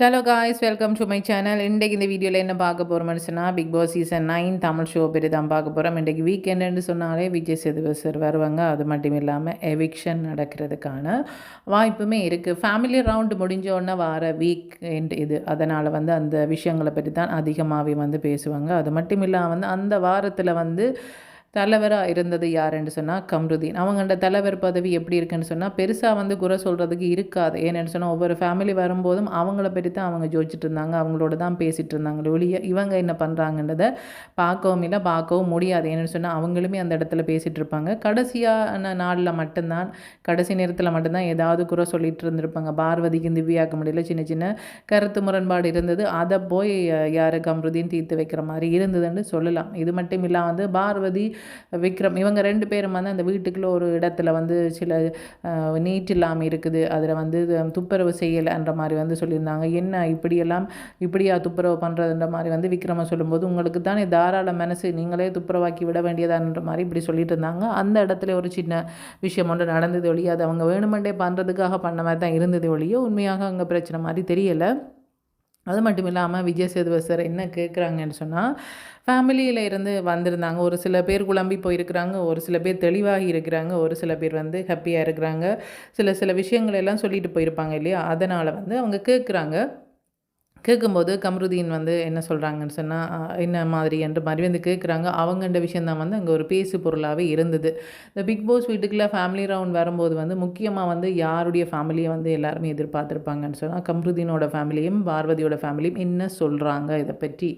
Hello guys welcome to my channel இன்றைக்கு இந்த வீடியோவில் என்ன பார்க்க போகிறோம்னு சொன்னால் Bigg Boss season nine Tamil show பற்றி தான் பார்க்க போகிறோம் இன்றைக்கு வீக்கெண்டுன்னு சொன்னாலே விஜய் சேதுபதி சார் வருவாங்க. அது மட்டும் இல்லாமல் எவிக்ஷன் நடக்கிறதுக்கான வாய்ப்புமே இருக்குது ஃபேமிலி ரவுண்டு முடிஞ்ச உடனே வார வீக் இது. அதனால் வந்து அந்த விஷயங்களை பற்றி தான் அதிகமாகவே வந்து பேசுவாங்க. அது மட்டும் இல்லாமல் வந்து அந்த வாரத்தில் வந்து தலைவராக இருந்தது யாருன்னு சொன்னால் கம்ருதீன். அவங்கள்ட தலைவர் பதவி எப்படி இருக்குன்னு சொன்னால் பெருசாக வந்து குறை சொல்கிறதுக்கு இருக்காது. ஏன்னு சொன்னால் ஒவ்வொரு ஃபேமிலி வரும்போதும் அவங்கள பற்றி தான் அவங்க ஜோதிச்சுட்டு இருந்தாங்க. அவங்களோட தான் பேசிகிட்டு இருந்தாங்க. ஒழிய இவங்க என்ன பண்ணுறாங்கன்றதை பார்க்கவும் இல்லை பார்க்கவும் முடியாது. ஏன்னு சொன்னால் அவங்களுமே அந்த இடத்துல பேசிகிட்டு இருப்பாங்க. கடைசியான நாளில் மட்டும்தான் கடைசி நேரத்தில் மட்டும்தான் ஏதாவது குறை சொல்லிட்டு இருந்திருப்பாங்க. பார்வதிக்கு திவ்யாக்க முடியல சின்ன சின்ன கருத்து முரண்பாடு இருந்தது. அதை போய் யார் கம்ருதீன் தீர்த்து வைக்கிற மாதிரி இருந்ததுன்னு சொல்லலாம். இது மட்டும் இல்லாமல் வந்து பார்வதி விக்ரம் இவங்க ரெண்டு பேரும் வந்து அந்த வீட்டுக்குள்ளே ஒரு இடத்துல வந்து சில நீட் இல்லாமல் இருக்குது. அதில் வந்து துப்புரவு செய்யலைன்ற மாதிரி வந்து சொல்லியிருந்தாங்க. என்ன இப்படியெல்லாம் இப்படியா துப்புரவு பண்ணுறதுன்ற மாதிரி வந்து விக்ரம சொல்லும்போது உங்களுக்கு தானே தாராள மனசு நீங்களே துப்புரவாக்கி விட வேண்டியதான்ற மாதிரி இப்படி சொல்லிட்டு இருந்தாங்க. அந்த இடத்துல ஒரு சின்ன விஷயம் ஒன்று நடந்தது ஒழிய அது அவங்க வேணுமெண்டே பண்ணுறதுக்காக பண்ண மாதிரி தான் இருந்தது ஒழிய உண்மையாக அங்கே பிரச்சனை மாதிரி தெரியலை. அது மட்டும் இல்லாமல் விஜய் சேதுபதி சார் என்ன கேட்குறாங்கன்னு சொன்னால் ஃபேமிலியில் இருந்து வந்திருந்தாங்க. ஒரு சில பேர் குழம்பி போயிருக்கிறாங்க ஒரு சில பேர் தெளிவாகி இருக்கிறாங்க ஒரு சில பேர் வந்து ஹாப்பியாக இருக்கிறாங்க. சில சில விஷயங்கள் எல்லாம் சொல்லிட்டு போயிருப்பாங்க இல்லையா? அதனால் வந்து அவங்க கேட்குறாங்க கேட்கும்போது கம்ருதீன் வந்து என்ன சொல்கிறாங்கன்னு சொன்னால் என்ன மாதிரி? என்ற மாதிரி வந்து கேட்குறாங்க. அவங்கன்ற விஷயந்தான் வந்து அங்கே ஒரு பேசு பொருளாகவே இருந்தது. இந்த பிக் பாஸ் வீட்டுக்குள்ளே ஃபேமிலி ரவுண்ட் வரும்போது வந்து முக்கியமாக வந்து யாருடைய ஃபேமிலியை வந்து எல்லாருமே எதிர்பார்த்துருப்பாங்கன்னு சொன்னால் கம்ருதீனோட ஃபேமிலியும் பார்வதியோட ஃபேமிலியும் என்ன சொல்கிறாங்க இதை பற்றி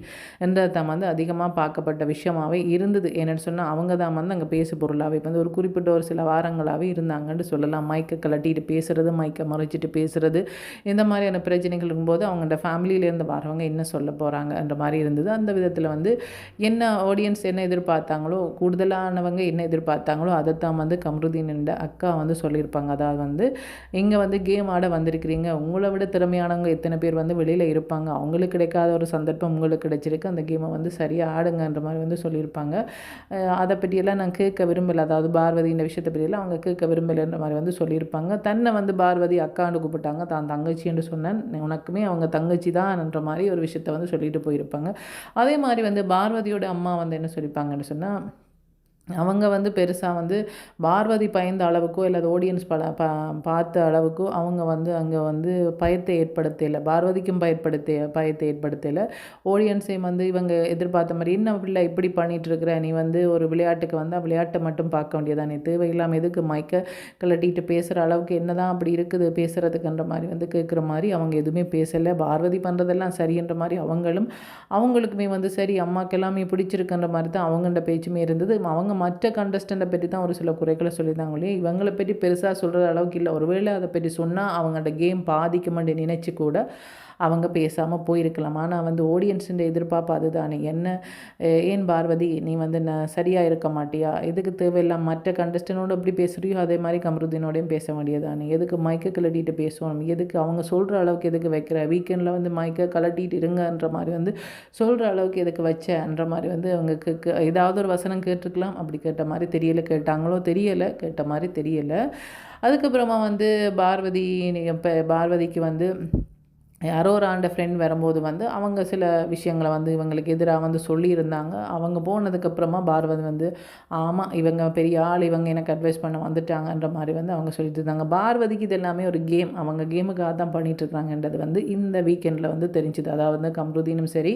என்றது தான் வந்து அதிகமாக பார்க்கப்பட்ட விஷயமாகவே இருந்தது. என்னென்னு சொன்னால் அவங்க தான் வந்து அங்கே பேசு பொருளாகவே வந்து ஒரு குறிப்பிட்ட ஒரு சில வாரங்களாகவே இருந்தாங்கன்னு சொல்லலாம். மைக்கை கலட்டிட்டு பேசுகிறது மைக்கை மறைச்சிட்டு பேசுகிறது இந்த மாதிரியான பிரச்சனைகள் இருக்கும்போது அவங்களோட ஃபேமிலி ஃபேமிலியிலேருந்து வரவங்க என்ன சொல்ல போகிறாங்கன்ற மாதிரி இருந்தது. அந்த விதத்தில் வந்து என்ன ஆடியன்ஸ் என்ன எதிர்பார்த்தாங்களோ கூடுதலானவங்க என்ன எதிர்பார்த்தாங்களோ அதைத்தான் வந்து கம்ருதீன் அக்கா வந்து சொல்லியிருப்பாங்க. அதாவது வந்து இங்கே வந்து கேம் ஆட வந்திருக்கிறீங்க. உங்களை விட திறமையானவங்க எத்தனை பேர் வந்து வெளியில் இருப்பாங்க. அவங்களுக்கு கிடைக்காத ஒரு சந்தர்ப்பம் உங்களுக்கு கிடைச்சிருக்கு. அந்த கேமை வந்து சரியாக ஆடுங்கன்ற மாதிரி வந்து சொல்லியிருப்பாங்க. அதை பற்றியெல்லாம் நான் கேட்க விரும்பலை. அதாவது பார்வதி இந்த விஷயத்தை பற்றியெல்லாம் அவங்க கேட்க விரும்பலைன்ற மாதிரி வந்து சொல்லியிருப்பாங்க. தன்னை வந்து பார்வதி அக்காண்டு கூப்பிட்டாங்க. தான் தங்கச்சின்னு சொன்னேன். உனக்குமே அவங்க தங்கச்சி தான் தான்ன்ற மாதிரி ஒரு விஷயத்த வந்து சொல்லிட்டு போயிருப்பாங்க. அதே மாதிரி வந்து பார்வதியோட அம்மா வந்து என்ன சொல்லிப்பாங்கன்னு சொன்னால் அவங்க வந்து பெருசாக வந்து பார்வதி பயந்த அளவுக்கோ இல்லை ஆடியன்ஸ் பல பா பார்த்த அளவுக்கோ அவங்க வந்து அங்கே வந்து பயத்தை ஏற்படுத்தலை. பார்வதிக்கும் பயப்படுத்த பயத்தை ஏற்படுத்தலை. ஆடியன்ஸையும் வந்து இவங்க எதிர்பார்த்த மாதிரி என்ன பிள்ளை இப்படி பண்ணிகிட்ருக்குற நீ வந்து ஒரு விளையாட்டுக்கு வந்தால் விளையாட்டை மட்டும் பார்க்க வேண்டியதானே தேவையில்லாமல் எதுக்கு மைக்க கலட்டிட்டு பேசுகிற அளவுக்கு என்ன தான் அப்படி இருக்குது? பேசுகிறதுக்குன்ற மாதிரி வந்து கேட்குற மாதிரி அவங்க எதுவுமே பேசலை. பார்வதி பண்ணுறதெல்லாம் சரின்ற மாதிரி அவங்களும் அவங்களுக்குமே வந்து சரி அம்மாக்கெல்லாமே பிடிச்சிருக்குன்ற மாதிரி தான் அவங்கள்ட பேச்சுமே இருந்தது. அவங்க மற்ற கண்டஸ்டண்ட்டை பற்றி தான் ஒரு சில குறைகளை சொல்லியிருந்தாங்க இல்லையா இவங்களை பற்றி பெருசாக சொல்கிற அளவுக்கு இல்லை. ஒருவேளை அதை பற்றி சொன்னால் அவங்களோட கேம் பாதிக்குமென்று நினச்சி கூட அவங்க பேசாமல் போயிருக்கலாம். ஆனால் வந்து ஆடியன்ஸுன்ற எதிர்பார்ப்பு அதுதானே. என்ன ஏன் பார்வதி நீ வந்து நான் சரியாக இருக்க மாட்டியா? எதுக்கு தேவையில்லாம் மற்ற கண்டஸ்டனோடு எப்படி பேசுகிறியோ அதே மாதிரி கமருதீனோடையும் பேச வேண்டியதானே எதுக்கு மைக்கை கலட்டிட்டு பேசுவோம் எதுக்கு அவங்க சொல்கிற அளவுக்கு எதுக்கு வைக்கிற? வீக்கெண்டில் வந்து மைக்கை கலட்டிட்டு இருங்கன்ற மாதிரி வந்து சொல்கிற அளவுக்கு எதுக்கு வச்சன்ற மாதிரி வந்து அவங்க ஏதாவது ஒரு வசனம் கேட்டிருக்கலாம். அப்படி கேட்ட மாதிரி தெரியலை. கேட்டாங்களோ தெரியலை. கேட்ட மாதிரி தெரியலை. அதுக்கப்புறமா வந்து பார்வதி இப்போ பார்வதிக்கு வந்து யாரோ ஒரு ஆண்ட ஃப்ரெண்ட் வரும்போது வந்து அவங்க சில விஷயங்களை வந்து இவங்களுக்கு எதிராக வந்து சொல்லியிருந்தாங்க. அவங்க போனதுக்கப்புறமா பார்வதி வந்து ஆமாம் இவங்க பெரிய ஆள் இவங்க எனக்கு அட்வைஸ் பண்ண வந்துட்டாங்கன்ற மாதிரி வந்து அவங்க சொல்லிட்டு இருந்தாங்க பார்வதிக்கு இது எல்லாமே ஒரு கேம் அவங்க கேமுக்காக தான் பண்ணிகிட்ருக்காங்கன்றது வந்து இந்த வீக்கெண்டில் வந்து தெரிஞ்சுது. அதாவது வந்து கம்ருதீனும் சரி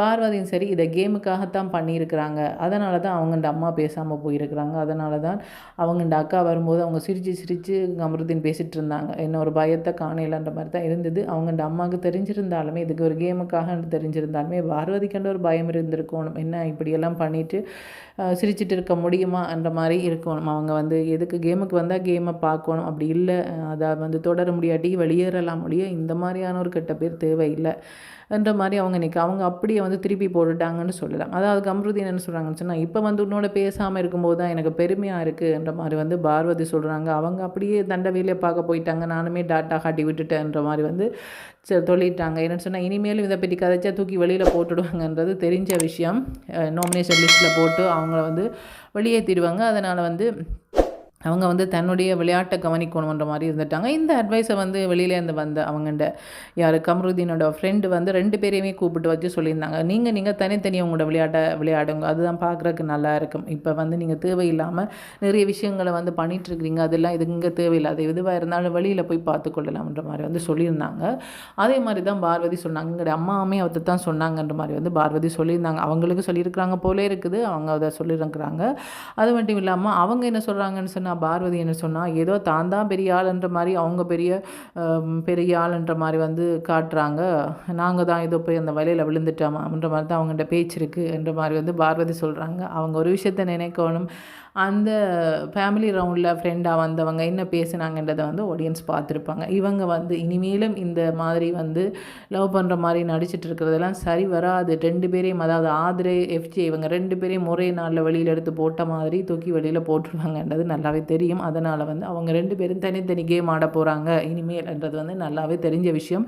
பார்வதியும் சரி இதை கேமுக்காகத்தான் பண்ணியிருக்கிறாங்க. அதனால தான் அவங்கண்ட அம்மா பேசாமல் போயிருக்கிறாங்க. அதனால தான் அவங்கண்ட அக்கா வரும்போது அவங்க சிரித்து சிரித்து கம்ருதீன் பேசிகிட்டு இருந்தாங்க என்ன ஒரு பயத்தை காணையிலன்ற மாதிரி தான் இருந்தது. அவங்கண்ட அம்மாவுக்கு தெரிஞ்சிருந்தாலுமே இதுக்கு ஒரு கேமுக்காக தெரிஞ்சிருந்தாலுமே பார்வதிக்கண்ட ஒரு பயம் இருந்திருக்கணும். என்ன இப்படியெல்லாம் பண்ணிவிட்டு சிரிச்சிட்டு இருக்க முடியுமா என்ற மாதிரி இருக்கணும். அவங்க வந்து எதுக்கு கேமுக்கு வந்தால் கேமை பார்க்கணும்? அப்படி இல்லை. அதை வந்து தொடர முடியாட்டி வெளியேறலாம் முடிய இந்த மாதிரியான ஒரு கெட்ட பேர் தேவையில்லை. என்ற மாதிரி அவங்க நிற்க அவங்க அப்படியே வந்து திருப்பி போட்டுட்டாங்கன்னு சொல்லலாம். அதாவது கம்ருதீன் என்ன சொல்கிறாங்கன்னு சொன்னால் இப்போ வந்து உன்னோட பேசாமல் இருக்கும்போது தான் எனக்கு பெருமையாக இருக்குன்ற மாதிரி வந்து பார்வதி சொல்கிறாங்க அவங்க அப்படியே தண்ட வேலையை பார்க்க போயிட்டாங்க. நானுமே டாட்டா காட்டி விட்டுட்டேன்ற மாதிரி வந்து சொல்லிட்டாங்க. என்னென்னு சொன்னால் இனிமேலும் இதை பற்றி கதைச்சா தூக்கி வெளியில் போட்டுடுவாங்கன்றது தெரிஞ்ச விஷயம். நாமினேஷன் லிஸ்ட்டில் போட்டு அவங்கள வந்து வெளியேற்றிடுவாங்க அதனால் வந்து அவங்க வந்து தன்னுடைய விளையாட்டை கவனிக்கணுன்ற மாதிரி இருந்துட்டாங்க. இந்த அட்வைஸை வந்து வெளியிலேருந்து வந்த அவங்கள்ட யார்? கமருதீனோட ஃப்ரெண்டு வந்து ரெண்டு பேரையுமே கூப்பிட்டு வச்சு சொல்லியிருந்தாங்க. நீங்கள் நீங்கள் தனித்தனி உங்களோட விளையாட்டை விளையாடுங்க. அதுதான் பார்க்குறதுக்கு நல்லா இருக்கும். இப்போ வந்து நீங்கள் தேவையில்லாமல் நிறைய விஷயங்களை வந்து பண்ணிகிட்ருக்கிறீங்க அதெல்லாம் இது இங்கே தேவையில்லாத எதுவாக இருந்தாலும் வெளியில் போய் பார்த்துக்கொள்ளலாம்ன்ற மாதிரி வந்து சொல்லியிருந்தாங்க. அதே மாதிரி தான் பார்வதி சொன்னாங்க. எங்களுடைய அம்மாவுமே அவத்தை தான் சொன்னாங்கன்ற மாதிரி வந்து பார்வதி சொல்லியிருந்தாங்க. அவங்களுக்கு சொல்லியிருக்கிறாங்க போலே இருக்குது. அவங்க அதை சொல்லியிருக்கிறாங்க. அது மட்டும் இல்லாமல் அவங்க என்ன சொல்கிறாங்கன்னு சொன்னால் பார்வதி என்ன சொன்னால் ஏதோ தான் தான் பெரிய ஆளுன்ற மாதிரி அவங்க பெரிய பெரிய ஆளுன்ற மாதிரி வந்து காட்டுறாங்க. நாங்கள் தான் ஏதோ போய் அந்த வலையில் விழுந்துட்டோமா அப்படின்ற மாதிரி தான் அவங்கள்ட்ட பேச்சு இருக்குது என்ற மாதிரி வந்து பார்வதி சொல்கிறாங்க அவங்க ஒரு விஷயத்த நினைக்கணும். அந்த ஃபேமிலி ரவுண்டில் ஃப்ரெண்டாக வந்தவங்க என்ன பேசுனாங்கன்றதை வந்து ஆடியன்ஸ் பார்த்துருப்பாங்க. இவங்க வந்து இனிமேலும் இந்த மாதிரி வந்து லவ் பண்ணுற மாதிரி நடிச்சிட்டு இருக்கிறதெல்லாம் சரி வராது. ரெண்டு பேரையும் அதாவது ஆதரே எஃப்ஜி இவங்க ரெண்டு பேரையும் ஒரே நாளில் வெளியில் எடுத்து போட்ட மாதிரி தூக்கி வெளியில் போட்டுருவாங்கன்றது நல்லாவே தெரியும். அதனால் வந்து அவங்க ரெண்டு பேரும் தனித்தனி கேம் ஆட போகிறாங்க இனிமேல்ன்றது வந்து நல்லாவே தெரிஞ்ச விஷயம்.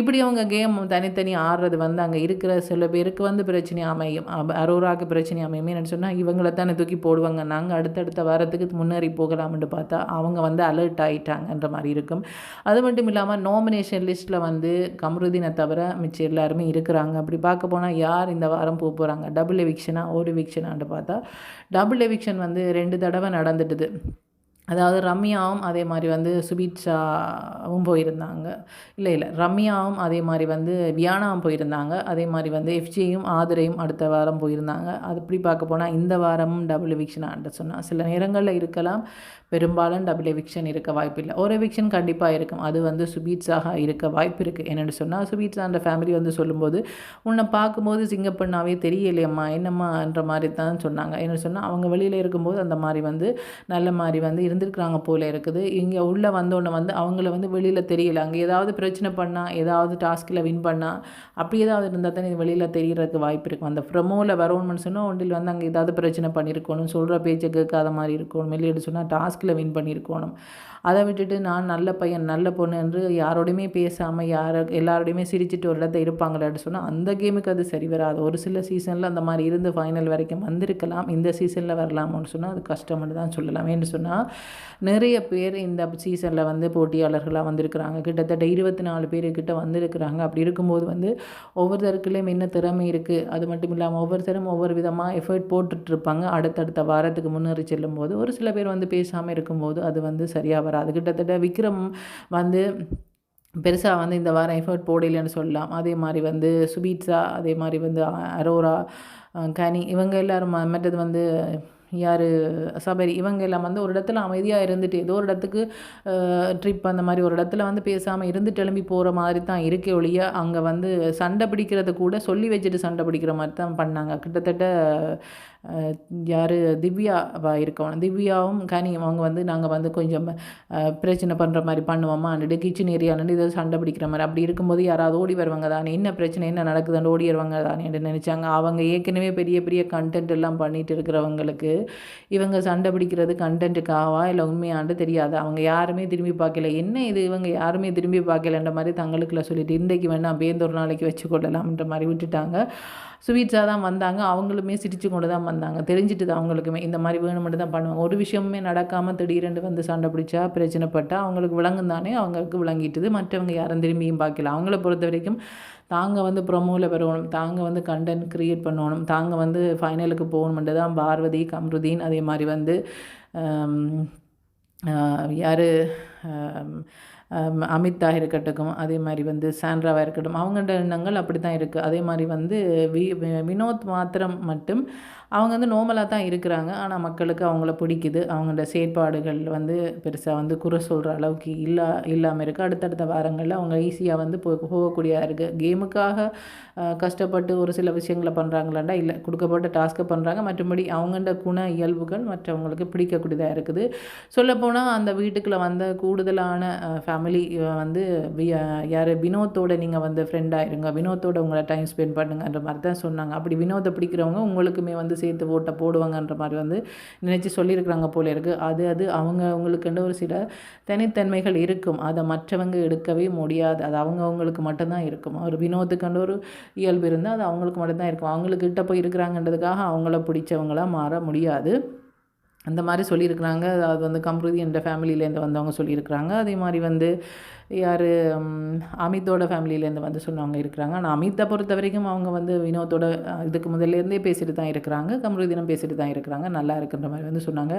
இப்படி அவங்க கேம் தனித்தனி ஆடுறது வந்து அங்கே இருக்கிற சில பேருக்கு வந்து பிரச்சனை அமையும். அரோராக்கு பிரச்சனை அமையுமே என்னென்னு சொன்னால் இவங்களை தானே தூக்கி போடுவாங்க. நாங்கள் அடுத்தடுத்த வாரத்துக்கு முன்னேறி போகலாம்னு பார்த்தா அவங்க வந்து அலர்ட் ஆகிட்டாங்கன்ற மாதிரி இருக்கும். அது மட்டும் இல்லாமல் நாமினேஷன் லிஸ்ட்டில் வந்து கமருதீனை தவிர மிச்சம் எல்லாருமே இருக்கிறாங்க. அப்படி பார்க்க போனால் யார் இந்த வாரம் போக போகிறாங்க டபுள் எவிக்ஷனா ஒரு எவிக்ஷனான்னு பார்த்தா டபுள் எவிக்ஷன் வந்து ரெண்டு தடவை நடந்துட்டுது. அதாவது ரம்யாவும் அதே மாதிரி வந்து சுபீட்சாவும் போயிருந்தாங்க. இல்லை இல்லை ரம்யாவும் அதே மாதிரி வந்து வியானாவும் போயிருந்தாங்க. அதே மாதிரி வந்து எஃப்ஜியும் ஆதிரையும் அடுத்த வாரம் போயிருந்தாங்க. அது இப்படி பார்க்க போனால் இந்த வாரமும் டபுள் எவிக்ஷனான்ட்டு சொன்னால் சில நேரங்களில் இருக்கலாம். பெரும்பாலும் டபுள் எவிக்ஷன் இருக்க வாய்ப்பு இல்லை. ஒரு எவிக்ஷன் கண்டிப்பாக இருக்கும். அது வந்து சுபீட்ஸாக இருக்க வாய்ப்பு இருக்குது என்னென்னு சொன்னால் சுபீட்ஸா ஃபேமிலி வந்து சொல்லும்போது உன்னை பார்க்கும்போது சிங்கப்பண்ணாவே தெரியலையம்மா என்னம்மான்ற மாதிரி தான் சொன்னாங்க. என்ன சொன்னால் அவங்க வெளியில் இருக்கும்போது அந்த மாதிரி வந்து நல்ல மாதிரி வந்து இருந்திருக்கிறாங்க போல இருக்குது. இங்கே உள்ளே வந்தோடனே வந்து அவங்கள வந்து வெளியில் தெரியல. அங்கே ஏதாவது பிரச்சனை பண்ணால் ஏதாவது டாஸ்கில் வின் பண்ணால் அப்படி ஏதாவது இருந்தால் தானே வெளியில் தெரியறதுக்கு வாய்ப்பு இருக்கும் அந்த ப்ரமோவில் வரணும்னு சொன்னால் ஒன்றில் வந்து அங்கே ஏதாவது பிரச்சனை பண்ணியிருக்கணும். சொல்கிற பேச்சை கேட்காத மாதிரி இருக்கணும். வெளியிட்டு சொன்னால் டாஸ்கில் வின் பண்ணியிருக்கணும். அதை விட்டுட்டு நான் நல்ல பையன் நல்ல பொண்ணு என்று யாரோடையுமே பேசாமல் யார எல்லாரோடையுமே சிரிச்சிட்டு ஒரு இடத்த இருப்பாங்களான்னு சொன்னால் அந்த கேமுக்கு அது சரி வராது. ஒரு சில சீசனில் அந்த மாதிரி இருந்து ஃபைனல் வரைக்கும் வந்திருக்கலாம். இந்த சீசனில் வரலாமான்னு சொன்னால் அது கஷ்டம்னு தான் சொல்லலாம். ஏன்னு சொன்னால் நிறைய பேர் இந்த சீசனில் வந்து போட்டியாளர்களாக வந்திருக்கிறாங்க. கிட்டத்தட்ட இருபத்தி நாலு பேர் கிட்ட வந்திருக்கிறாங்க. அப்படி இருக்கும்போது வந்து ஒவ்வொருத்தருக்குள்ளேயும் என்ன திறமை இருக்குது அது மட்டும் இல்லாமல் ஒவ்வொருத்தரும் ஒவ்வொரு விதமாக எஃபர்ட் போட்டுட்ருப்பாங்க அடுத்தடுத்த வாரத்துக்கு முன்னேறி செல்லும்போது ஒரு சில பேர் வந்து பேசாமல் இருக்கும்போது அது வந்து சரியாக வராது கிட்டத்தட்ட விக்ரம் வந்து பெருசாக வந்து இந்த வாரம் எஃபர்ட் போடலைன்னு சொல்லலாம். அதே மாதிரி வந்து சுபீட்ஸா அதே மாதிரி வந்து அரோரா கனி இவங்க எல்லோரும் மற்றது வந்து யார் சபரி இவங்க எல்லாம் வந்து ஒரு இடத்துல அமைதியாக இருந்துட்டு ஏதோ ஒரு இடத்துக்கு ட்ரிப் அந்த மாதிரி ஒரு இடத்துல வந்து பேசாமல் இருந்து கிளம்பி போகிற மாதிரி தான் இருக்கே ஒழிய அங்கே வந்து சண்டை பிடிக்கிறத கூட சொல்லி வச்சுட்டு சண்டை பிடிக்கிற மாதிரி தான் பண்ணாங்க. கிட்டத்தட்ட யார் திவ்யாவா இருக்கவங்க திவ்யாவும் கனியும் அவங்க வந்து நாங்கள் வந்து கொஞ்சம் பிரச்சனை பண்ணுற மாதிரி பண்ணுவோமா அண்டு கிச்சன் ஏரியாலே ஏதோ சண்டை பிடிக்கிற மாதிரி. அப்படி இருக்கும்போது யாராவது ஓடி வருவாங்க தானே என்ன பிரச்சனை என்ன நடக்குதுன்னு? ஓடி வருவாங்க தானே நினச்சாங்க. அவங்க ஏற்கனவே பெரிய பெரிய கண்டென்ட் எல்லாம் பண்ணிகிட்டு இருக்கிறவங்களுக்கு இவங்க சண்டை பிடிக்கிறது கண்டென்ட்டுக்காவா இல்லை உண்மையாண்டு தெரியாது. அவங்க யாருமே திரும்பி பார்க்கல. என்ன இது? இவங்க யாருமே திரும்பி பார்க்கலன்ற மாதிரி தங்களுக்குள்ள சொல்லிட்டு இன்றைக்கு வேணால் பேந்தொரு நாளைக்கு வச்சு கொள்ளலாம்ன்ற மாதிரி விட்டுட்டாங்க. ஸ்வீட்ஸாக தான் வந்தாங்க. அவங்களுமே சிரித்து கொண்டு தான் வந்தாங்க. தெரிஞ்சுட்டு தான் அவங்களுக்குமே. இந்த மாதிரி வேணுமென்று தான் பண்ணுவாங்க. ஒரு விஷயமுமே நடக்காமல் திடீரென்று வந்து சண்டை பிடிச்சா பிரச்சனைப்பட்டால் அவங்களுக்கு விளங்கும் தானே அவங்களுக்கு விளங்கிட்டுது. மற்றவங்க யாரும் திரும்பியும் பார்க்கல. அவங்கள பொறுத்த வரைக்கும் தாங்க வந்து ப்ரொமோவில் வரணும் தாங்க வந்து கண்டென்ட் க்ரியேட் பண்ணணும் தாங்க வந்து ஃபைனலுக்கு போகணுமென்று தான் பார்வதி கம்ருதீன் அதே மாதிரி வந்து யார் அமித்தாக இருக்கட்டும் அதே மாதிரி வந்து சாண்ட்ராவாக இருக்கட்டும் அவங்கள்ட எண்ணங்கள் அப்படி தான் இருக்குது அதே மாதிரி வந்து வி வினோத் மாத்திரம் மட்டும் அவங்க வந்து நோமலாக தான் இருக்கிறாங்க. ஆனால் மக்களுக்கு அவங்கள பிடிக்குது. அவங்களோட செயற்பாடுகள் வந்து பெருசாக வந்து குறை சொல்கிற அளவுக்கு இல்லா இல்லாமல் இருக்குது அடுத்தடுத்த வாரங்களில் அவங்க ஈஸியாக வந்து போ போகக்கூடியதாக இருக்குது கேமுக்காக கஷ்டப்பட்டு ஒரு சில விஷயங்களை பண்ணுறாங்களாண்டா இல்லை கொடுக்கப்பட்ட டாஸ்க்கை பண்ணுறாங்க மற்றபடி அவங்கள்ட குண இயல்புகள் மற்றவங்களுக்கு பிடிக்கக்கூடியதாக இருக்குது. சொல்லப்போனால் அந்த வீட்டுக்குள்ளே வந்த கூடுதலான ஃபேமிலி வந்து யார்? வினோத்தோட நீங்கள் வந்து ஃப்ரெண்ட் இருங்க வினோத்தோட உங்களை டைம் ஸ்பெண்ட் பண்ணுங்கன்ற மாதிரி தான் சொன்னாங்க. அப்படி வினோத்தை பிடிக்கிறவங்க உங்களுக்குமே வந்து சேர்த்து ஓட்டை போடுவாங்கன்ற மாதிரி வந்து நினச்சி சொல்லியிருக்கிறாங்க போல இருக்குது அது அது அவங்க அவங்களுக்குன்ற ஒரு சில தனித்தன்மைகள் இருக்கும். அதை மற்றவங்க எடுக்கவே முடியாது. அது அவங்க அவங்களுக்கு மட்டும்தான் இருக்கும். ஒரு வினோத்துக்கண்ட ஒரு இயல்பு இருந்தால் அது அவங்களுக்கு மட்டும்தான் இருக்கும். அவங்களுக்கு கிட்ட போய் இருக்கிறாங்கன்றதுக்காக அவங்கள பிடிச்சவங்களாக மாற முடியாது. அந்த மாதிரி சொல்லியிருக்கிறாங்க. அது வந்து கம்ருதி என்ற ஃபேமிலியிலேருந்து வந்தவங்க சொல்லியிருக்கிறாங்க. அதே மாதிரி வந்து யார் அமித்தோட ஃபேமிலியிலேருந்து வந்து சொன்னவங்க இருக்கிறாங்க. ஆனால் அமித்தை பொறுத்த வரைக்கும் அவங்க வந்து வினோத்தோட இதுக்கு முதல்லேருந்தே பேசிட்டு தான் இருக்கிறாங்க. கமருதினம் பேசிட்டு தான் இருக்கிறாங்க. நல்லா இருக்குன்ற மாதிரி வந்து சொன்னாங்க.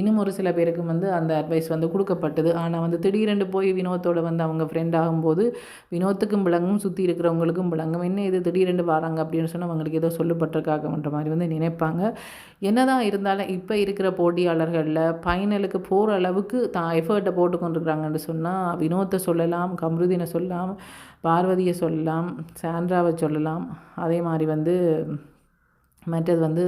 இன்னும் ஒரு சில பேருக்கு வந்து அந்த அட்வைஸ் வந்து கொடுக்கப்பட்டது. ஆனால் வந்து திடீரென்று போய் வினோத்தோட வந்து அவங்க ஃப்ரெண்ட் ஆகும்போது வினோத்துக்கும் விளங்கும் சுற்றி இருக்கிறவங்களுக்கும் விளங்கும். என்ன இது திடீரென்று வராங்க அப்படின்னு சொன்னால் அவங்களுக்கு ஏதோ சொல்லப்பட்டிருக்காங்கன்ற மாதிரி வந்து நினைப்பாங்க. என்னதான் இருந்தாலும் இப்போ இருக்கிற போட்டியாளர்களில் ஃபைனலுக்கு போகிற அளவுக்கு தான் எஃபர்ட்டை போட்டு கொண்டிருக்கிறாங்கன்னு சொன்னால் வினோத்தை சொல்லலாம் கம்ருதினை சொல்லலாம் பார்வதியை சொல்லலாம் சாண்ட்ராவை சொல்லலாம். அதே மாதிரி வந்து மற்றது வந்து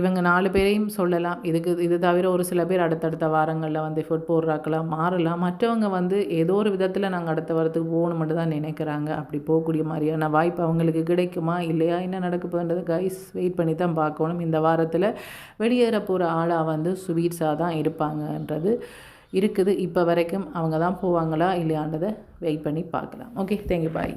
இவங்க நாலு பேரையும் சொல்லலாம். இதுக்கு இது தவிர ஒரு சில பேர் அடுத்தடுத்த வாரங்களில் வந்து எஃபர்ட் போடுறாக்கலாம் மாறலாம். மற்றவங்க வந்து ஏதோ ஒரு விதத்தில் நாங்கள் அடுத்த வாரத்துக்கு போகணும் மட்டும் தான் நினைக்கிறாங்க. அப்படி போகக்கூடிய மாதிரியான வாய்ப்பு அவங்களுக்கு கிடைக்குமா? இல்லையா? என்ன நடக்க போகுன்றது கைஸ் வெயிட் பண்ணி தான் பார்க்கணும். இந்த வாரத்தில் வெளியேற போகிற ஆளாக வந்து சுவீட்ஸாக தான் இருப்பாங்கன்றது இருக்குது. இப்போ வரைக்கும் அவங்க தான் போவாங்களா இல்லையான்றதை வெயிட் பண்ணி பார்க்கலாம். Okay thank you bye